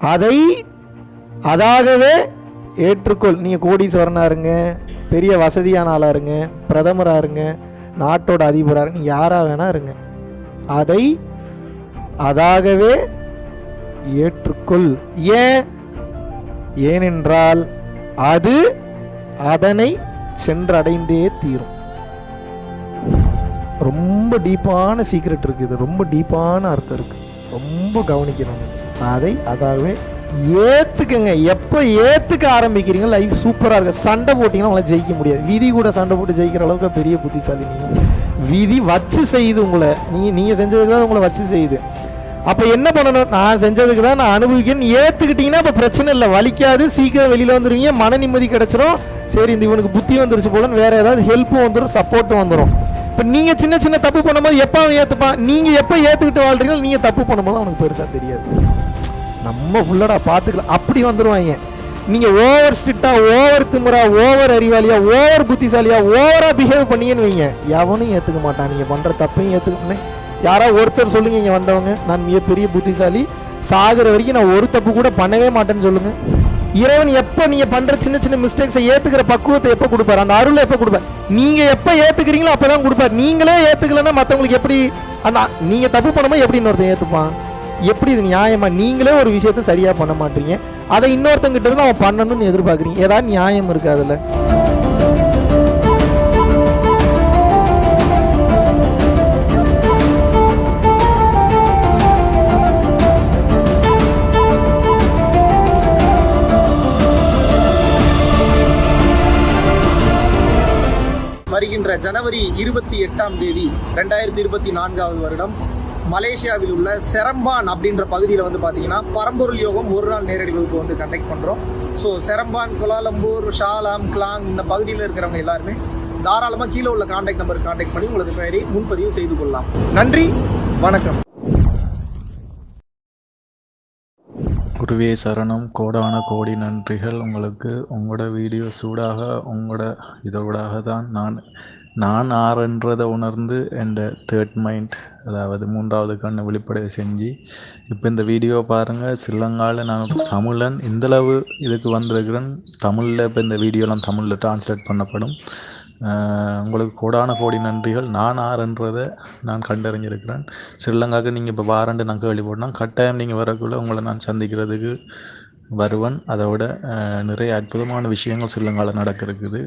அதை அதாகவே ஏற்றுக்கொள். நீங்கள் கோடீஸ்வரனாக இருங்க பெரிய வசதியான ஆளாக இருங்க பிரதமராக இருங்க நாட்டோட அதிபராக இருங்க யாராக வேணா இருங்க. அதை அதாகவே ஏற்றுக்கொள். ஏன்? ஏனென்றால் அது அதனை சென்றடைந்தே தீரும். ரொம்ப டீப்பான சீக்ரெட் இருக்குது இது. ரொம்ப டீப்பான அர்த்தம் இருக்குது ரொம்ப கவனிக்கணும். அதை அதாகவே ஏற்றுக்கங்க எப்போ ஏற்றுக்க ஆரம்பிக்கிறீங்க லைஃப் சூப்பராக இருக்கு. சண்டை போட்டிங்கன்னா உங்களை ஜெயிக்க முடியாது. விதி கூட சண்டை போட்டு ஜெயிக்கிற அளவுக்கு பெரிய புத்திசாலி நீங்கள் விதி வச்சு செய்யுது உங்களை. நீங்கள் நீங்கள் செஞ்சதுக்கு தான் உங்களை வச்சு செய்யுது. அப்போ என்ன பண்ணணும்? நான் செஞ்சதுக்கு தான் நான் அனுபவிக்கணும் ஏற்றுக்கிட்டீங்கன்னா இப்போ பிரச்சனை இல்லை. வலிக்காது. சீக்கிரம் வெளியில் வந்துடுவீங்க மன நிம்மதி கிடச்சிரும். சரி இந்த இவனுக்கு புத்தி வந்துருச்சு போலன்னு வேற ஏதாவது ஹெல்ப்பும் வந்துடும் சப்போர்ட்டும் வந்துடும் இப்போ நீங்கள் சின்ன சின்ன தப்பு பண்ணும்போது எப்போ அவன் ஏற்றுப்பான் நீங்கள் எப்போ ஏற்றுக்கிட்டு வாழ்றீங்களோ நீங்கள் தப்பு பண்ணும்போது அவனுக்கு பெருசாக தெரியாது. நம்ம ஃபுல்லடா பார்த்துக்கலாம். அப்படி வந்துடுவாங்க நீங்கள் ஓவர் ஸ்ட்ரிக்டாக ஓவர் திமுறா ஓவர் அறிவாளியா ஓவர் புத்திசாலியா ஓவராக பிஹேவ் பண்ணீங்கன்னு வைங்க. எவனும் ஏற்றுக்க மாட்டான். நீங்கள் பண்ணுற தப்பையும் ஏற்றுக்கணும் யாராவது ஒருத்தர் சொல்லுங்க இங்கே வந்தவங்க. நான் மிகப்பெரிய புத்திசாலி. சாகிற வரைக்கும் நான் ஒரு தப்பு கூட பண்ணவே மாட்டேன்னு சொல்லுங்க. இறைவன் எப்போ நீங்கள் பண்ணுற சின்ன சின்ன மிஸ்டேக்ஸை ஏற்றுக்கிற பக்குவத்தை எப்போ கொடுப்பாரு? அந்த அருளை எப்போ கொடுப்பார்? நீங்கள் எப்போ ஏற்றுக்கிறீங்களோ அப்போ தான் கொடுப்பார். நீங்களே ஏற்றுக்கலன்னா மற்றவங்களுக்கு எப்படி அந்த நீங்கள் தப்பு பண்ணும்போது எப்படி இன்னொருத்தன் ஏற்றுப்பான் எப்படி இது நியாயமா? நீங்களே ஒரு விஷயத்த சரியா பண்ண மாட்டீங்க. அதை இன்னொருத்தங்கிட்ட இருந்து அவன் பண்ணணும்னு எதிர்பார்க்குறீங்க. ஏதாவது நியாயம் இருக்கு அதில்? வருகின்ற ஜனவரி இருபத்தி எட்டாம் தேதி ரெண்டாயிரத்தி இருபத்தி நான்காவது வருடம். மலேசியாவில் உள்ள செரம்பான் அப்படின்ற பகுதியில் வந்து பார்த்தீங்கன்னா பரம்பொருள் யோகம் ஒரு நாள் நேரடி வகுப்பு வந்து கண்டக்ட் பண்ணுறோம் so Seremban Kuala Lumpur Shah Alam Klang இந்த பகுதியில் இருக்கிறவங்க எல்லாருமே தாராளமாக கீழே உள்ள காண்டாக்ட் நம்பருக்கு காண்டாக்ட் பண்ணி உங்களது பெயரை முன்பதிவு செய்து கொள்ளலாம். நன்றி வணக்கம். குருவே சரணம். கோடான கோடி நன்றிகள். உங்களுக்கு உங்களோட வீடியோ சூடாக உங்களோட இதோடாக தான் நான் நான் ஆறுன்றதை உணர்ந்து இந்த தேர்ட் மைண்ட் அதாவது மூன்றாவது கண்ணை வெளிப்படையை செஞ்சு இப்போ இந்த வீடியோ பாருங்கள் சிலங்கால நான் தமிழன். இந்தளவு இதுக்கு வந்திருக்கிறேன். தமிழில் இப்போ இந்த வீடியோலாம் தமிழில் டிரான்ஸ்லேட் பண்ணப்படும். உங்களுக்கு கோடான கோடி நன்றிகள். நான் ஆறுன்றதை நான் கண்டறிஞ்சிருக்கிறேன். ஸ்ரீலங்காவுக்கு நீங்கள் இப்போ வாரண்டு நான் கேள்விப்பட்டேன் கட்டாயம் நீங்கள் வரக்குள்ளே உங்களை நான் சந்திக்கிறதுக்கு வருவேன். அதோட நிறைய அற்புதமான விஷயங்கள் ஸ்ரீலங்காவில் நடக்க இருக்குது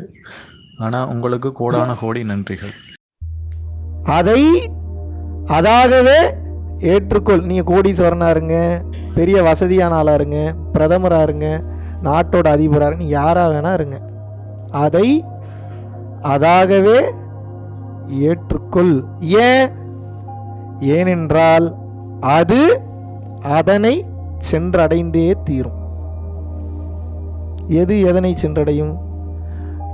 ஆனால் உங்களுக்கு கோடான கோடி நன்றிகள். அதை அதாகவே ஏற்றுக்கொள். நீங்கள் கோடீஸ்வரனா இருங்க பெரிய வசதியான ஆளாக இருங்க பிரதமராக இருங்க நாட்டோட அதிபராக இருங்க யாராக வேணா இருங்க. அதை அதாகவே ஏற்றுக்கொள். ஏன்? ஏனென்றால் அது அதனை சென்றடைந்தே தீரும். எது எதனை சென்றடையும்?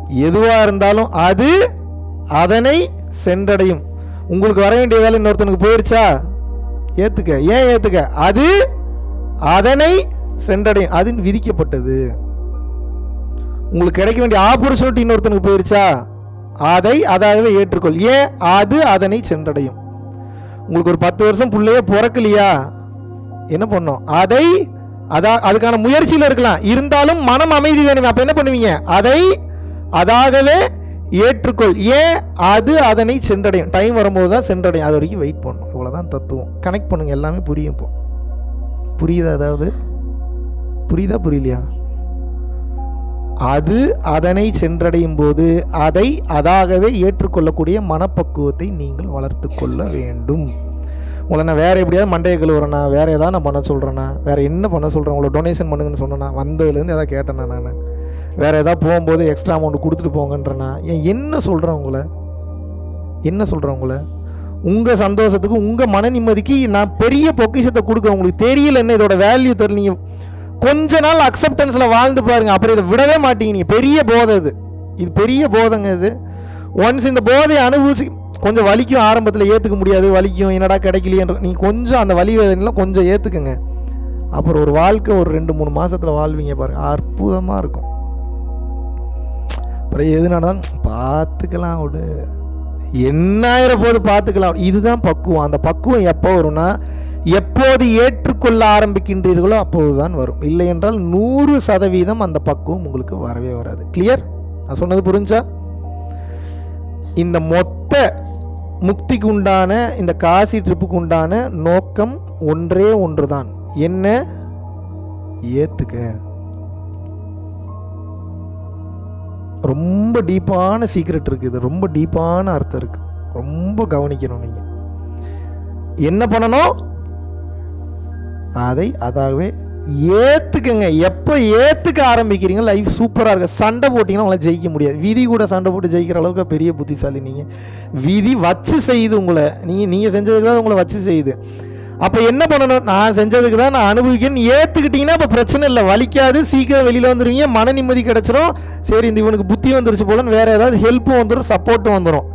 எதுவாக இருந்தாலும் அது அதனை சென்றடையும். உங்களுக்கு வர வேண்டிய வேலை இன்னொருத்தனுக்கு போயிருச்சா? ஏற்றுக்க ஏன் ஏற்றுக்க அது அதனை சென்றடையும். அதுன்னு விதிக்கப்பட்டது. உங்களுக்கு கிடைக்க வேண்டிய ஆப்பர்ச்சுனிட்டி இன்னொருத்தனுக்கு போயிருச்சா? அதை அதாகவே ஏற்றுக்கொள். ஏன்? அது அதனை சென்றடையும். உங்களுக்கு ஒரு பத்து வருஷம் பிள்ளையே பிறக்கலையா? என்ன பண்ணும்? அதை அதா அதுக்கான முயற்சியில் இருக்கலாம். இருந்தாலும் மனம் அமைதி வேணும். அப்போ என்ன பண்ணுவீங்க? அதை அதாகவே ஏற்றுக்கொள். ஏன்? அது அதனை சென்றடையும். டைம் வரும்போது தான் சென்றடையும். அது வரைக்கும் வெயிட் பண்ணும் இவ்வளோதான் தத்துவம். கனெக்ட் பண்ணுங்கள் எல்லாமே புரியும் இப்போ. புரியுதா அதாவது புரியுதா புரியலையா? அது அதனை சென்றடையும் போது அதை அதாகவே ஏற்றுக்கொள்ளக்கூடிய மனப்பக்குவத்தை நீங்கள் வளர்த்து கொள்ள வேண்டும். உங்களை நான் வேறு எப்படியாவது மண்டையை கழுவுறேண்ணா வேறு எதாவது நான் பண்ண சொல்கிறேண்ணா வேறு என்ன பண்ண சொல்கிறேன் உங்களை டொனேஷன் பண்ணுங்கன்னு சொன்னேண்ணா வந்ததுலேருந்து எதாவது கேட்டேண்ணா நான். வேறு எதாவது போகும்போது எக்ஸ்ட்ரா அமௌண்ட் கொடுத்துட்டு போங்கன்றேண்ணா ஏன் என்ன சொல்கிறேன் உங்களை? என்ன சொல்கிறேன் உங்களை? உங்கள் சந்தோஷத்துக்கு உங்கள் மன நிம்மதிக்கு நான் பெரிய பொக்கிஷத்தை கொடுக்க உங்களுக்கு தெரியல என்ன இதோட வேல்யூ தெரியல. நீங்கள் கொஞ்ச நாள் அக்செப்டன்ஸில் வாழ்ந்து பாருங்கள் அப்புறம் இதை விடவே மாட்டீங்க நீங்கள் பெரிய போதை இது. இது பெரிய போதைங்க இது. ஒன்ஸ் இந்த போதையை அனுபவிச்சு கொஞ்சம் வலிக்கும் ஆரம்பத்தில் ஏற்றுக்க முடியாது. வலிக்கும் என்னடா கிடைக்கலையன்ற நீங்கள் கொஞ்சம் அந்த வலி வேதனைலாம் கொஞ்சம் ஏற்றுக்குங்க அப்புறம் ஒரு வாழ்க்கை ஒரு ரெண்டு மூணு மாதத்தில் வாழ்வீங்க பாருங்கள் அற்புதமாக இருக்கும். அப்புறம் எது நடந்தாலும் பார்த்துக்கலாம் விடு. என்னாயிர போது பார்த்துக்கலாம். இதுதான் பக்குவம். அந்த பக்குவம் எப்போ வரும்னா எப்போது ஏற்றுக்கொள்ள ஆரம்பிக்கின்றீர்களோ அப்போதுதான் வரும். இல்லை என்றால் நூறு சதவீதம் அந்த பக்குவம் உங்களுக்கு வரவே வராது. கிளியர் நான் சொன்னது புரிஞ்சா? இந்த மொத்த முக்திக்கு உண்டான இந்த காசி ட்ரிப்புக்கு உண்டான நோக்கம் ஒன்றே ஒன்று தான் என்ன? ஏற்றுக்க ரொம்ப டீப்பான சீக்ரெட் இருக்குது ரொம்ப டீப்பான அர்த்தம் இருக்கு. ரொம்ப கவனிக்கணும் நீங்கள் என்ன பண்ணணும்? அதை அதாகவே ஏற்றுக்குங்க எப்போ ஏற்றுக்க ஆரம்பிக்கிறீங்க? லைஃப் சூப்பராக இருக்குது சண்டை போட்டிங்கன்னா உங்களை ஜெயிக்க முடியாது. விதி கூட சண்டை போட்டு ஜெயிக்கிற அளவுக்கு பெரிய புத்திசாலி நீங்கள் விதி வச்சு செய்யுது உங்களை. நீங்கள் நீங்கள் செஞ்சதுக்கு தான் உங்களை வச்சு செய்யுது. அப்போ என்ன பண்ணணும்? நான் செஞ்சதுக்கு தான் நான் அனுபவிக்கேன்னு ஏற்றுக்கிட்டிங்கன்னா அப்போ பிரச்சனை இல்லை. வலிக்காது. சீக்கிரம் வெளியில் வந்துடுவீங்க மன நிம்மதி கிடச்சிரும். சரி இந்த இவனுக்கு புத்தி வந்துருச்சு போலன்னு வேறு ஏதாவது ஹெல்ப்பும் வந்துடும் சப்போர்ட்டும் வந்துடும்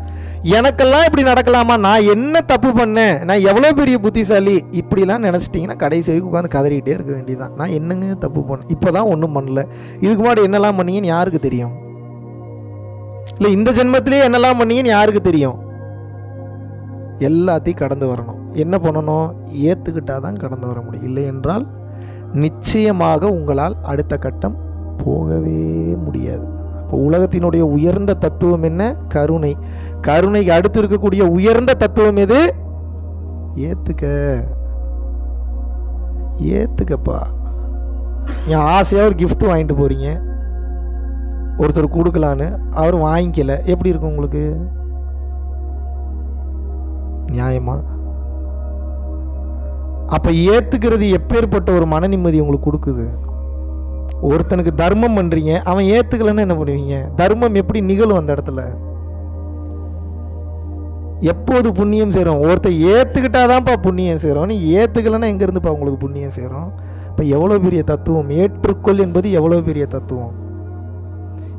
எனக்கெல்லாம் இப்படி நடக்கலாமா? நான் என்ன தப்பு பண்ணேன்? நான் எவ்வளோ பெரிய புத்திசாலி? இப்படிலாம் நினச்சிட்டிங்கன்னா கடைசி வரைக்கும் உட்காந்து கதறிக்கிட்டே இருக்க வேண்டியதான் நான் என்னங்க தப்பு பண்ணேன்? இப்போ தான் ஒன்றும் பண்ணல. இதுக்கு முன்னாடி என்னெல்லாம் பண்ணீங்கன்னு யாருக்கு தெரியும்? இல்லை இந்த ஜென்மத்திலேயே என்னெல்லாம் பண்ணீங்கன்னு யாருக்கு தெரியும்? எல்லாத்தையும் கடந்து வரணும். என்ன பண்ணணும்? ஏற்றுக்கிட்டால் தான் கடந்து வர முடியும். இல்லை என்றால் நிச்சயமாக உங்களால் அடுத்த கட்டம் போகவே முடியாது. இப்போ உலகத்தினுடைய உயர்ந்த தத்துவம் என்ன? கருணை. கருணைக்கு அடுத்து இருக்கக்கூடிய உயர்ந்த தத்துவம் எது? ஏத்துக்க. ஏத்துக்கப்பா. என் ஆசையாக ஒரு கிஃப்ட் வாங்கிட்டு போகிறீங்க ஒருத்தர் கொடுக்கலான்னு. அவர் வாங்கிக்கல. எப்படி இருக்கும் உங்களுக்கு? நியாயமாக அப்போ ஏற்றுக்கிறது எப்பேற்பட்ட ஒரு மன நிம்மதி உங்களுக்கு கொடுக்குது? ஒருத்தனுக்கு தர்மம் பண்ணுறீங்க அவன் ஏற்றுக்கலன்னு என்ன பண்ணுவீங்க? தர்மம் எப்படி நிகழும் அந்த இடத்துல? எப்போது புண்ணியம் சேரும்? ஒருத்தர் ஏற்றுக்கிட்டாதான்ப்பா புண்ணியம் செய்கிறோம் நீ ஏற்றுக்கலன்னா எங்கேருந்துப்பா உங்களுக்கு புண்ணியம் சேரும்? இப்போ எவ்வளோ பெரிய தத்துவம்? ஏற்றுக்கொள் என்பது எவ்வளோ பெரிய தத்துவம்?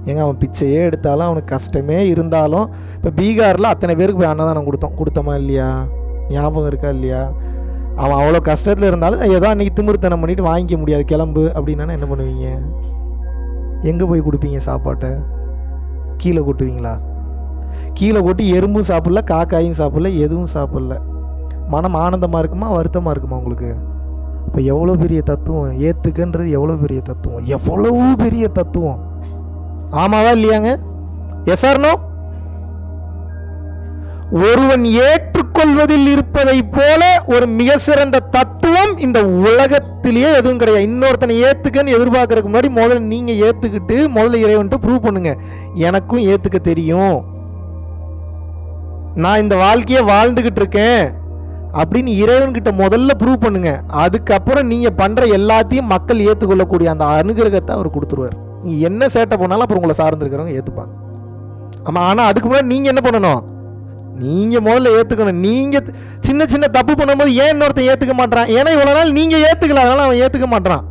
ஏங்க அவன் பிச்சையே எடுத்தாலும் அவனுக்கு கஷ்டமே இருந்தாலும் இப்போ பீகாரில் அத்தனை பேருக்கு போய் அன்னதானம் கொடுத்தோம். கொடுத்தோமா இல்லையா? ஞாபகம் இருக்கா இல்லையா? அவன் அவ்வளோ கஷ்டத்தில் இருந்தாலும் ஏதோ அன்றைக்கி திமிருத்தனம் பண்ணிட்டு வாங்கிக்க முடியாது. கிளம்பு அப்படின்னா என்ன பண்ணுவீங்க? எங்கே போய் கொடுப்பீங்க சாப்பாட்டை? கீழே கொட்டுவீங்களா? கீழே கொட்டி எறும்பும் சாப்பிடல காக்காயும் சாப்பிடல எதுவும் சாப்பிடல. மனம் ஆனந்தமாக இருக்குமா வருத்தமாக இருக்குமா உங்களுக்கு? இப்போ எவ்வளோ பெரிய தத்துவம் ஏற்றுக்கன்றது எவ்வளோ பெரிய தத்துவம் எவ்வளவு பெரிய தத்துவம். ஆமாவா இல்லையாங்க? எஸ் ஆர்னோ ஒருவன் ஏற்றுக்கொள்வதில் இருப்பதை போல ஒரு மிக சிறந்த தத்துவம் இந்த உலகத்திலேயே எதுவும் கிடையாது. இன்னொருத்தனை ஏத்துக்கன்னு எதிர்பார்க்கறதுக்கு முன்னாடி முதல்ல நீங்க ஏத்துக்கிட்டு முதல்ல இறைவன்ட்டு ப்ரூவ் பண்ணுங்க. எனக்கும் ஏத்துக்க தெரியும். நான் இந்த வாழ்க்கையை வாழ்ந்துகிட்டு இருக்கேன். அப்படின்னு இறைவன்கிட்ட முதல்ல ப்ரூவ் பண்ணுங்க. அதுக்கப்புறம் நீங்க பண்ற எல்லாத்தையும் மக்கள் ஏற்றுக்கொள்ளக்கூடிய அந்த அனுகிரகத்தை அவர் கொடுத்துருவார். நீ என்ன சேட்டை போனாலும் அப்புறம் உங்களை சார்ந்திருக்கிறவங்க ஏற்றுப்பாங்க ஆமாம் ஆனால் அதுக்கு முன்னாடி நீங்கள் என்ன பண்ணணும்? நீங்க முதல்ல ஏத்துக்கணும். நீங்க சின்ன சின்ன தப்பு பண்ணும்போது ஏன் இன்னொருத்தன் ஏத்துக்க மாட்டான் ஏன்னா இவ்வளவு நாள் நீங்க ஏத்துக்கல அதனால அவன் ஏத்துக்க மாட்டான்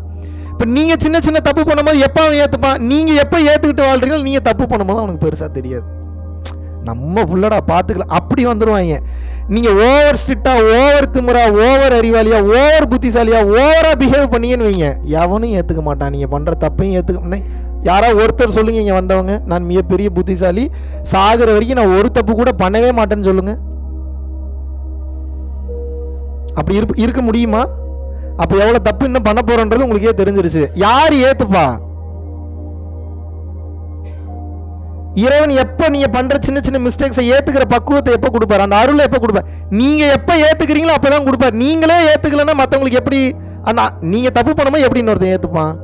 இப்ப நீங்க சின்ன சின்ன தப்பு பண்ணும்போது எப்ப அவன் ஏத்துப்பான்? நீங்க எப்ப ஏத்துக்கிட்டு வாழ்றீங்களோ நீங்க தப்பு பண்ணும்போது அவனுக்கு பெருசா தெரியாது. நம்ம புள்ளடா பார்த்துக்கலாம் அப்படி வந்துடுவாங்க நீங்க ஓவர் ஸ்ட்ரிக்டா ஓவர் திமுறா ஓவர் அறிவாளியா ஓவர் புத்திசாலியா ஓவரா பிஹேவ் பண்ணீங்கன்னு வைங்க. எவனும் ஏத்துக்க மாட்டான். நீங்க பண்ற தப்பையும் ஏத்துக்க யாராவது ஒருத்தர் சொல்லுங்க இங்கே வந்தவங்க. நான் மிகப்பெரிய புத்திசாலி. சாகிற வரைக்கும் நான் ஒரு தப்பு கூட பண்ணவே மாட்டேன்னு சொல்லுங்க. அப்படி இருப்ப இருக்க முடியுமா? அப்போ எவ்வளவு தப்பு இன்னும் பண்ண போறோன்றது உங்களுக்கே தெரிஞ்சிருச்சு. யார் ஏத்துப்பா? இறைவன் எப்போ நீங்க பண்ற சின்ன சின்ன மிஸ்டேக்ஸை ஏத்துக்கிற பக்குவத்தை எப்போ கொடுப்பாரு? அந்த அருளை எப்போ கொடுப்பார்? நீங்க எப்போ ஏத்துக்கிறீங்களோ அப்பதான் கொடுப்பார். நீங்களே ஏத்துக்கலன்னா மத்தவங்களுக்கு எப்படி அந்த நீங்க தப்பு பண்ணும்போது எப்படி இன்னொருத்தன் ஏத்துப்பான்?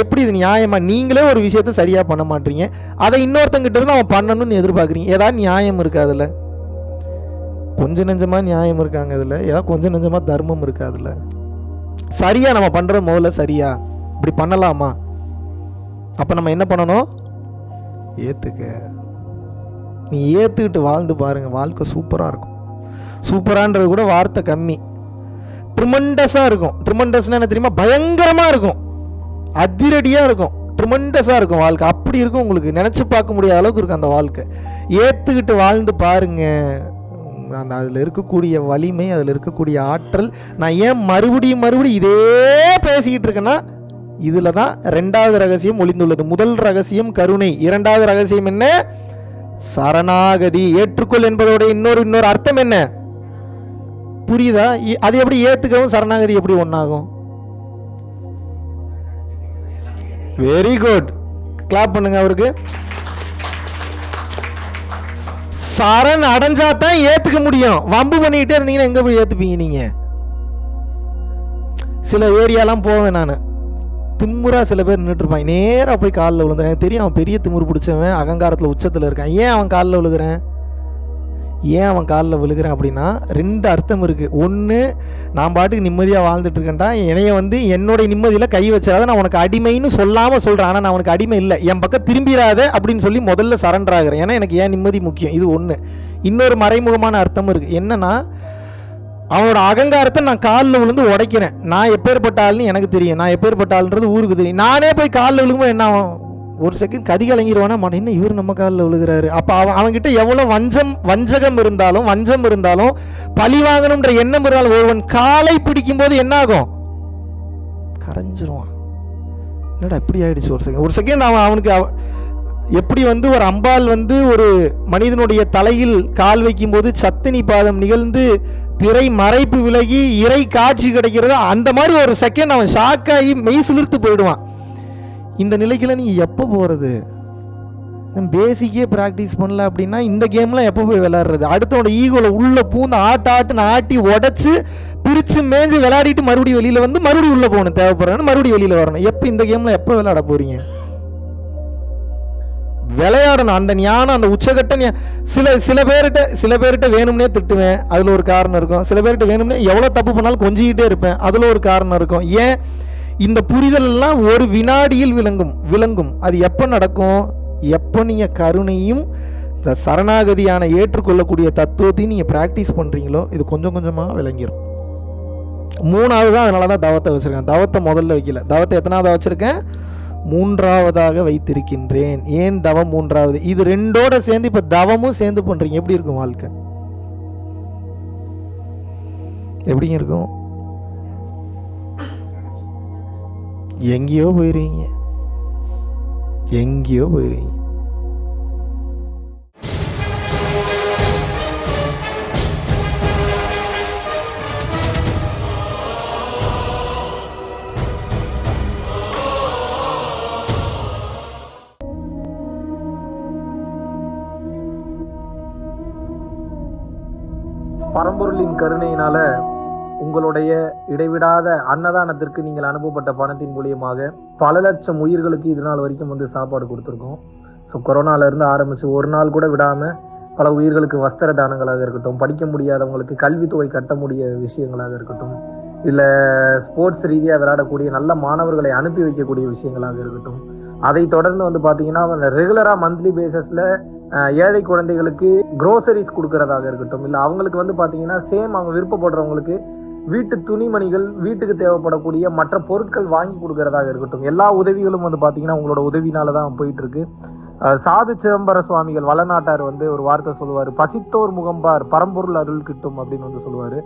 எப்படி இது நியாயமாக நீங்களே ஒரு விஷயத்த சரியாக பண்ண மாட்டீங்க. அதை இன்னொருத்தங்கிட்ட இருந்து அவன் பண்ணணும்னு எதிர்பார்க்குறீங்க. ஏதாவது நியாயம் இருக்கா அதில்? கொஞ்சம் நெஞ்சமாக நியாயம் இருக்காங்க அதில் ஏதாவது கொஞ்சம் நெஞ்சமாக தர்மம் இருக்கா அதில்? சரியாக நம்ம பண்ணுற முதல்ல சரியா? இப்படி பண்ணலாமா? அப்போ நம்ம என்ன பண்ணணும்? ஏற்றுக்க நீ ஏற்றுக்கிட்டு வாழ்ந்து பாருங்கள் வாழ்க்கை சூப்பராக இருக்கும். சூப்பரான்றது கூட வார்த்தை கம்மி. ட்ரிமண்டஸாக இருக்கும். ட்ரிமண்டஸ்னா என்ன தெரியுமா? பயங்கரமாக இருக்கும். அதிரடியாக இருக்கும். ட்ரிமெண்டஸாக இருக்கும் வாழ்க்கை. அப்படி இருக்கும் உங்களுக்கு. நினச்சி பார்க்க முடியாத அளவுக்கு இருக்கும் அந்த வாழ்க்கை. ஏற்றுக்கிட்டு வாழ்ந்து பாருங்க. அந்த அதில் இருக்கக்கூடிய வலிமை அதில் இருக்கக்கூடிய ஆற்றல் நான் ஏன் மறுபடியும் மறுபடியும் இதே பேசிக்கிட்டு இருக்கேன்னா இதில் தான் ரெண்டாவது ரகசியம் ஒளிந்துள்ளது. முதல் ரகசியம் கருணை. இரண்டாவது ரகசியம் என்ன? சரணாகதி. ஏற்றுக்கொள் என்பதோட இன்னொரு இன்னொரு அர்த்தம் என்ன? புரியுதா? அது எப்படி ஏற்றுக்கவும் சரணாகதி எப்படி ஒன்றாகும் வெரி குட் கிளாப் பண்ணுங்க அவருக்கு. சரண் அடைஞ்சா தான் ஏத்துக்க முடியும். வம்பு பண்ணிக்கிட்டே இருந்தீங்கன்னா எங்க போய் ஏத்துப்பீங்க நீங்க? சில ஏரியாலாம் போவேன் நான். திம்முறா சில பேர் நின்றுட்டுருப்பாங்க நேராக போய் காலில் விழுந்துறேன் தெரியும் அவன் பெரிய திமுரு பிடிச்சவன் அகங்காரத்தில் உச்சத்தில் இருக்கான். ஏன் அவன் காலில் விழுகிறேன்? ஏன் அவன் காலில் விழுகிறான் அப்படின்னா ரெண்டு அர்த்தம் இருக்குது ஒன்று நான் பாட்டுக்கு நிம்மதியாக வாழ்ந்துட்டு இருக்கேன்டா. என்னைய வந்து என்னுடைய நிம்மதியில் கை வச்சிடாத நான் உனக்கு அடிமைன்னு சொல்லாமல் சொல்கிறேன் ஆனால் நான் உனக்கு அடிமை இல்லை. என் பக்கம் திரும்பிடாத அப்படின்னு சொல்லி முதல்ல சரண்டர் ஆகிறேன். ஏன்னா எனக்கு ஏன் நிம்மதி முக்கியம்? இது ஒன்று இன்னொரு மறைமுகமான அர்த்தம் இருக்குது என்னென்னா அவனோட அகங்காரத்தை நான் காலில் விழுந்து உடைக்கிறேன். நான் எப்பேற்பட்ட ஆள்னு எனக்கு தெரியும். நான் எப்பேற்பட்ட ஆள்ன்றது ஊருக்கு தெரியும். நானே போய் காலில் விழுகும்போது என்ன ஆகும்? ஒரு செகண்ட் கதி கலங்கிடுவானா மன என்ன இவர் நம்ம காலில் விழுகிறாரு? அப்போ அவன் அவன்கிட்ட எவ்வளோ வஞ்சம் வஞ்சகம் இருந்தாலும் வஞ்சம் இருந்தாலும் பழி வாங்கணுன்ற எண்ணம் இருந்தாலும் ஒருவன் காலை பிடிக்கும்போது என்ன ஆகும் கரைஞ்சிருவான். என்னடா இப்படி ஆயிடுச்சு ஒரு செகண்ட் ஒரு செகண்ட் அவன் அவனுக்கு அவ- எப்படி வந்து ஒரு அம்பாள் வந்து ஒரு மனிதனுடைய தலையில் கால் வைக்கும்போது சத்தினி பாதம் நிகழ்ந்து திரை மறைப்பு விலகி இறை காட்சி கிடைக்கிறதோ அந்த மாதிரி ஒரு செகண்ட் அவன் ஷாக்காகி மெய் சிலிர்த்து போயிடுவான். இந்த நிலைக்குள்ள நீ எப்போ போகிறது பேசிக்கே ப்ராக்டிஸ் பண்ணல அப்படின்னா இந்த கேம்லாம் எப்போ போய் விளாட்றது அடுத்தவனோட ஈகோவில் உள்ளே பூந்து ஆட்ட ஆட்டுன்னு ஆட்டி உடச்சி பிரித்து மேஞ்சு விளையாடிட்டு மறுபடியும் வெளியில் வந்து மறுபடியும் உள்ளே போகணும் தேவைப்படுறேன்னு மறுபடியும் வெளியில் வரணும். எப்போ இந்த கேமில் எப்போ விளையாட போகிறீங்க விளையாடணும். அந்த ஞானம் அந்த உச்சகட்ட சில சில பேர்கிட்ட சில பேர்கிட்ட வேணும்னே திட்டுவேன். அதில் ஒரு காரணம் இருக்கும். சில பேர்கிட்ட வேணும்னே எவ்வளோ தப்பு பண்ணாலும் கொஞ்சிக்கிட்டே இருப்பேன். அதில் ஒரு காரணம் இருக்கும். ஏன்? இந்த புரிதல் எல்லாம் ஒரு வினாடியில் விளங்கும். விளங்கும். அது எப்போ நடக்கும்? எப்போ நீங்கள் கருணையும் இந்த சரணாகதியான ஏற்றுக்கொள்ளக்கூடிய தத்துவத்தையும் நீங்கள் ப்ராக்டிஸ் பண்ணுறீங்களோ இது கொஞ்சம் கொஞ்சமாக விளங்கிடும் மூணாவது தான் அதனால தான் தவத்தை வச்சுருக்கேன். தவத்தை முதல்ல வைக்கல. தவத்தை எத்தனாவது வச்சுருக்கேன்? மூன்றாவதாக வைத்திருக்கின்றேன். ஏன் தவம் மூன்றாவது? இது ரெண்டோட சேர்ந்து இப்போ தவமும் சேர்ந்து பண்ணுறீங்க எப்படி இருக்கும் வாழ்க்கை? எப்படிங்க இருக்கும்? எங்கேயோ போயிருவீங்க. எங்கேயோ போயிருவீங்க. பரம்பொருளின் கருணையினால உங்களுடைய இடைவிடாத அன்னதானத்திற்கு நீங்கள் அனுப்பப்பட்ட பணத்தின் மூலியமாக பல லட்சம் உயிர்களுக்கு இது நாள் வரைக்கும் வந்து சாப்பாடு கொடுத்துருக்கோம். ஸோ கொரோனாவிலேருந்து ஆரம்பித்து ஆரம்பிச்சு ஒரு நாள் கூட விடாமல் பல உயிர்களுக்கு வஸ்திர தானங்களாக இருக்கட்டும் படிக்க முடியாதவங்களுக்கு கல்வித்தொகை கட்ட முடிய விஷயங்களாக இருக்கட்டும் இல்லை ஸ்போர்ட்ஸ் ரீதியாக விளையாடக்கூடிய நல்ல மாணவர்களை அனுப்பி வைக்கக்கூடிய விஷயங்களாக இருக்கட்டும் அதை தொடர்ந்து வந்து பார்த்தீங்கன்னா ரெகுலராக மந்த்லி பேசஸில் ஏழை குழந்தைகளுக்கு க்ரோசரிஸ் கொடுக்கறதாக இருக்கட்டும் இல்லை அவங்களுக்கு வந்து பார்த்தீங்கன்னா சேம் அவங்க விருப்பப்படுறவங்களுக்கு வீட்டு துணிமணிகள் வீட்டுக்கு தேவைப்படக்கூடிய மற்ற பொருட்கள் வாங்கி கொடுக்கறதாக இருக்கட்டும். எல்லா உதவிகளும் வந்து பார்த்தீங்கன்னா உங்களோட உதவினால தான் போயிட்டு இருக்கு சாது சிதம்பர சுவாமிகள் வளநாட்டார் வந்து ஒரு வார்த்தை சொல்லுவார். பசித்தோர் முகம்பார் பரம்பொருள் அருள் கிட்டும் அப்படின்னு வந்து சொல்லுவார்.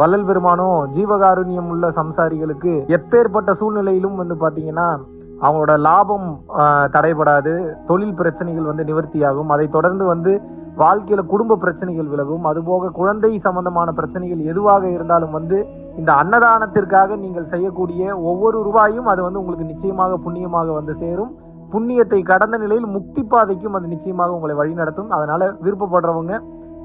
வள்ளல் பெருமானும் ஜீவகாருண்யம் உள்ள சம்சாரிகளுக்கு எப்பேற்பட்ட சூழ்நிலையிலும் வந்து பார்த்தீங்கன்னா அவங்களோட லாபம் தடைபடாது தொழில் பிரச்சனைகள் வந்து நிவர்த்தியாகும். அதை தொடர்ந்து வந்து வாழ்க்கையில குடும்ப பிரச்சனைகள் விலகும். அதுபோக குழந்தை சம்பந்தமான பிரச்சனைகள் எதுவாக இருந்தாலும் வந்து இந்த அன்னதானத்திற்காக நீங்கள் செய்யக்கூடிய ஒவ்வொரு ரூபாயும் அது வந்து உங்களுக்கு நிச்சயமாக புண்ணியமாக வந்து சேரும். புண்ணியத்தை கடந்த நிலையில் முக்தி பாதைக்கும் அது நிச்சயமாக உங்களை வழிநடத்தும் அதனால விருப்பப்படுறவங்க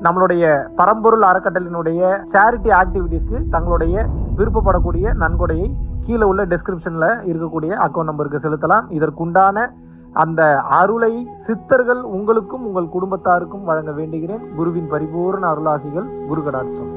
நம்மளுடைய பரம்பொருள் அறக்கட்டளினுடைய சேரிட்டி ஆக்டிவிட்டீஸ்க்கு தங்களுடைய விருப்பப்படக்கூடிய நன்கொடையை கீழே உள்ள டிஸ்கிரிப்ஷனில் இருக்கக்கூடிய அக்கௌண்ட் நம்பருக்கு செலுத்தலாம். இதற்குண்டான அந்த அருளை சித்தர்கள் உங்களுக்கும் உங்கள் குடும்பத்தாருக்கும் வழங்க வேண்டுகிறேன். குருவின் பரிபூர்ண அருளாசிகள் குரு கடாட்சம்